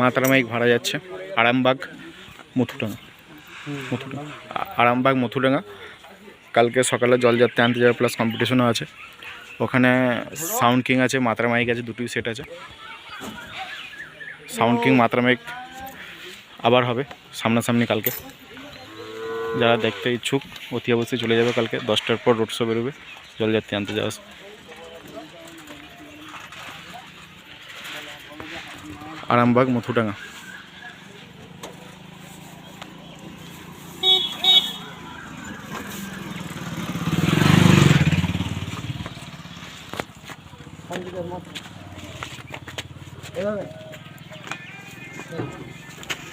মাতারামাইক ভাড়া যাচ্ছে। আরামবাগ মথুডাঙ্গা মথুডাঙ্গা আরামবাগ মথুডাঙ্গা কালকে সকালে জলযাত্রা আনতে যাওয়া প্লাস কম্পিটিশনও আছে। ওখানে সাউন্ড কিং আছে মাত্রা মাইক আছে, দুটোই সেট আছে। সাউন্ড কিং মাত্রা মাইক আবার হবে সামনাসামনি কালকে। যারা দেখতে ইচ্ছুক, অতি অবশ্যই চলে যাবে কালকে। দশটার পর রোড শো বেরোবে। জলযাত্রী আনতে যাওয়া আরামবাগ মথুডাঙ্গা।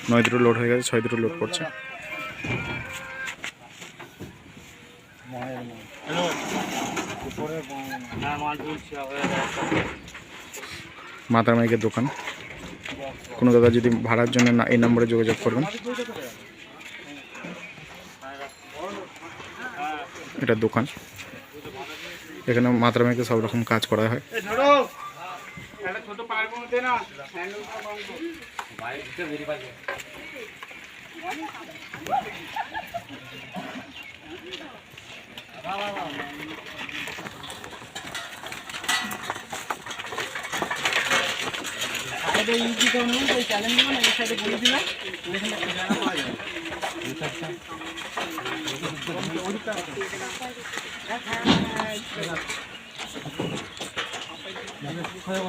নয় দুটো লোড হয়ে গেছে ছয় দুটো লোড করছে মাতার মাইকের দোকান। কোনো দাদা যদি ভাড়ার জন্য না এই নম্বরে যোগাযোগ করবেন। এটা দোকান। এখানে মাত্রা সব রকম কাজ করা হয়। সাইডে ইউজি করে নিন ওই চ্যালেঞ্জ দিবেন এই সাইডে বলে দিবেন এখানে একটা জায়গা পাওয়া যাবে হ্যাঁ